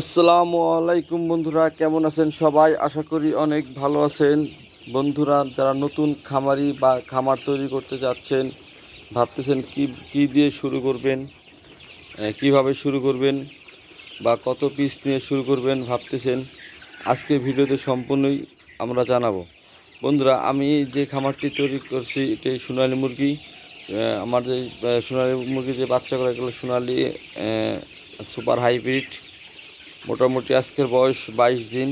আসসালামু আলাইকুম বন্ধুরা, কেমন আছেন সবাই? আশা করি অনেক ভালো আছেন। বন্ধুরা, যারা নতুন খামারি বা খামার তৈরি করতে যাচ্ছেন, ভাবতেছেন কি কি দিয়ে শুরু করবেন কীভাবে শুরু করবেন, বা কত পিস নিয়ে শুরু করবেন ভাবতেছেন, আজকে ভিডিওতে সম্পূর্ণই আমরা জানাব। বন্ধুরা, আমি যে খামারটি তৈরি করছি, এটি সোনালি মুরগি। আমার যে সোনালি মুরগির যে বাচ্চা করে এগুলো সোনালি সুপার হাইব্রিড মোটামুটি আজকের বয়স বাইশ দিন।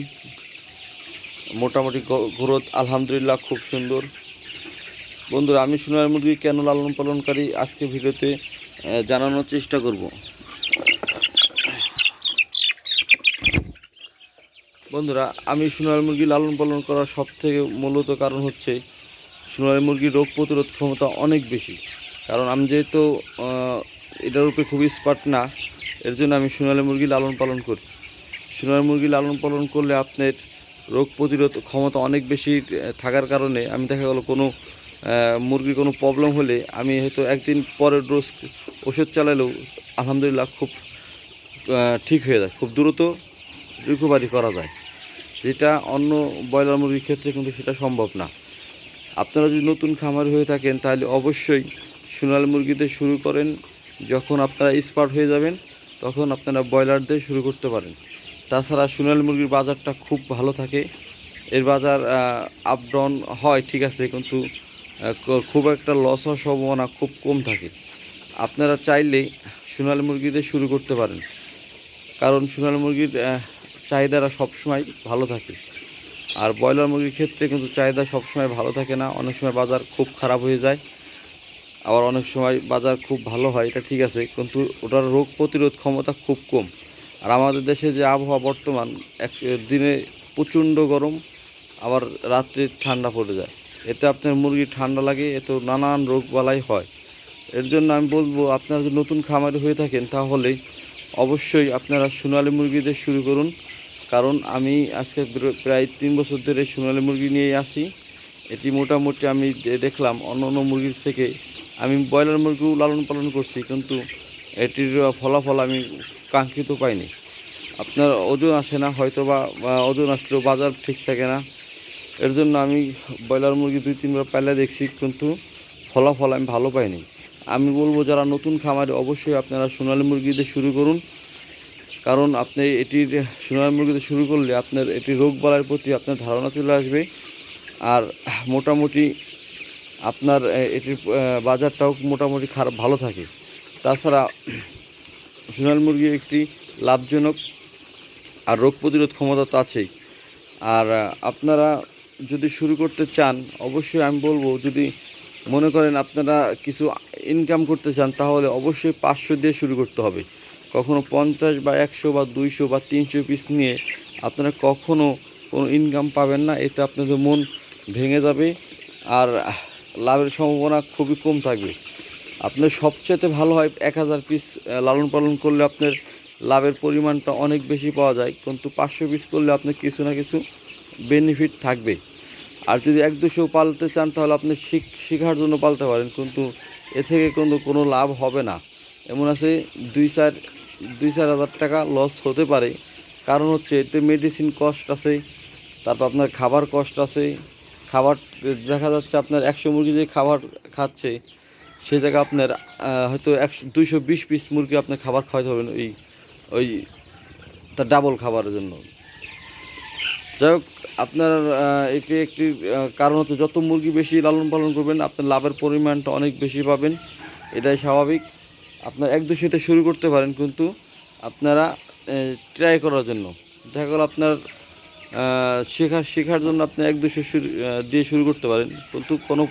মোটামুটি গ্রোথ আলহামদুলিল্লাহ খুব সুন্দর। বন্ধুরা, আমি সোনার মুরগি কেন লালন পালনকারী আজকে ভিডিওতে জানানোর চেষ্টা করব। বন্ধুরা, আমি সোনার মুরগি লালন পালন করার সবথেকে মূলত কারণ হচ্ছে সোনালি মুরগির রোগ প্রতিরোধ ক্ষমতা অনেক বেশি। কারণ আমি যেহেতু এটার উপরে খুবই স্পার্ট না, এর জন্য আমি সোনালি মুরগি লালন পালন করি। সোনালি মুরগি লালন পালন করলে আপনার রোগ প্রতিরোধ ক্ষমতা অনেক বেশি থাকার কারণে আমি দেখা গেলো কোনো মুরগির কোনো প্রবলেম হলে আমি হয়তো একদিন পরের ডোজ ওষুধ চালালেও আলহামদুলিল্লাহ খুব ঠিক হয়ে যায়, খুব দ্রুত রিকভারি করা যায়। যেটা অন্য ব্রয়লার মুরগির ক্ষেত্রে কিন্তু সেটা সম্ভব না। আপনারা যদি নতুন খামার হয়ে থাকেন, তাহলে অবশ্যই সোনাল মুরগিতে শুরু করেন। যখন আপনারা স্পার্ট হয়ে যাবেন, তখন আপনারা ব্রয়লার দিয়ে শুরু করতে পারেন। তাছাড়া সোনাল মুরগির বাজারটা খুব ভালো থাকে। এর বাজার আপ ডাউন হয়, ঠিক আছে, কিন্তু খুব একটা লস হওয়ার সম্ভাবনা খুব কম থাকে। আপনারা চাইলে সোনাল মুরগিতে শুরু করতে পারেন। কারণ সোনাল মুরগির চাহিদাটা সবসময় ভালো থাকে। আর ব্রয়লার মুরগির ক্ষেত্রে কিন্তু চাহিদা সবসময় ভালো থাকে না। অনেক সময় বাজার খুব খারাপ হয়ে যায়। আবার অনেক সময় বাজার খুব ভালো হয়, এটা ঠিক আছে, কিন্তু ওটার রোগ প্রতিরোধ ক্ষমতা খুব কম। আর আমাদের দেশে যে আবহাওয়া বর্তমান, এক দিনে প্রচণ্ড গরম, আবার রাত্রে ঠান্ডা পড়ে যায়। এতে আপনার মুরগি ঠান্ডা লাগে, এতে নানান রোগ বালাই হয়। এর জন্য আমি বলব, আপনারা যদি নতুন খামারি হয়ে থাকেন, তাহলে অবশ্যই আপনারা সোনালি মুরগিদের শুরু করুন। কারণ আমি আজকে প্রায় তিন বছর ধরে সোনালি মুরগি নিয়ে আসি। এটি মোটামুটি আমি দেখলাম অন্য অন্য মুরগির থেকে। আমি ব্রয়লার মুরগিও লালন পালন করছি, কিন্তু এটির ফলাফল আমি কাঙ্ক্ষিত পাইনি। আপনার ওজন আসে না হয়তো বা ওজন আসলেও বাজার ঠিক থাকে না। এর জন্য আমি ব্রয়লার মুরগি দুই, তিনবার পাইলে দেখছি, কিন্তু ফলাফল আমি ভালো পাইনি। আমি বলব, যারা নতুন খামারে, অবশ্যই আপনারা সোনালী মুরগিতে শুরু করুন। কারণ আপনি এটির সোনালী মুরগিতে শুরু করলে আপনার এটি রোগ বালার প্রতি আপনার ধারণা চলে আসবে। আর মোটামুটি আপনার এটির বাজারটাও মোটামুটি খারাপ, ভালো থাকে। তাছাড়া সোনালী মুরগি একটি লাভজনক আর রোগ প্রতিরোধ ক্ষমতা তো আছেই। আর আপনারা যদি শুরু করতে চান, অবশ্যই আমি বলব, যদি মনে করেন আপনারা কিছু ইনকাম করতে চান, তাহলে অবশ্যই পাঁচশো দিয়ে শুরু করতে হবে। কখনো পঞ্চাশ বা একশো বা দুইশো বা তিনশো পিস নিয়ে আপনারা কখনো কোনো ইনকাম পাবেন না এতে আপনাদের মন ভেঙে যাবে। আর লাভের সম্ভাবনা খুবই কম থাকবে। আপনার সবচেয়ে ভালো হয় এক হাজার পিস লালন পালন করলে আপনার লাভের পরিমাণটা অনেক বেশি পাওয়া যায়, কিন্তু পাঁচশো পিস করলে আপনার কিছু না কিছু বেনিফিট থাকবে। আর যদি এক দুশো পালতে চান, তাহলে আপনি শিখ শেখার জন্য পালতে পারেন, কিন্তু এ থেকে কিন্তু কোনো লাভ হবে না। এমন আছে দুই চার দুই চার হাজার টাকা লস হতে পারে। কারণ হচ্ছে এতে মেডিসিন কস্ট আছে, তারপর আপনার খাবার কস্ট আছে। খাবার, দেখা যাচ্ছে আপনার একশো মুরগি যে খাবার খাচ্ছে সেই জায়গায় আপনার হয়তো একশো, দুইশো বিশ পিস মুরগি আপনার খাবার খাওয়াতে হবে ওই ওই, তার ডাবল খাবারের জন্য। যাই হোক, আপনার এটি একটি কারণ হচ্ছে যত মুরগি বেশি লালন পালন করবেন, আপনার লাভের পরিমাণটা অনেক বেশি পাবেন। এটাই স্বাভাবিক। আপনার এক দুশোতে শুরু করতে পারেন কিন্তু আপনারা ট্রাই করার জন্য। দেখা গেল আপনার শেখার শেখার জন্য আপনি এক দুশো শুরু দিয়ে শুরু করতে পারেন। কিন্তু কোনো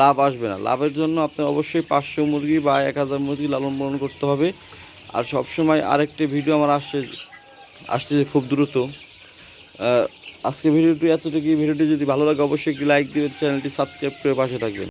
লাভ আসবে না। লাভের জন্য আপনার অবশ্যই পাঁচশো মুরগি বা এক হাজার মুরগি লালন পালন করতে হবে। আর সবসময় আরেকটি ভিডিও আমার আসছে আসছে খুব দ্রুত। আজকে ভিডিওটি এতটুকু ভিডিওটি যদি ভালো লাগে অবশ্যই লাইক দিবেন, চ্যানেলটি সাবস্ক্রাইব করে পাশে থাকবেন।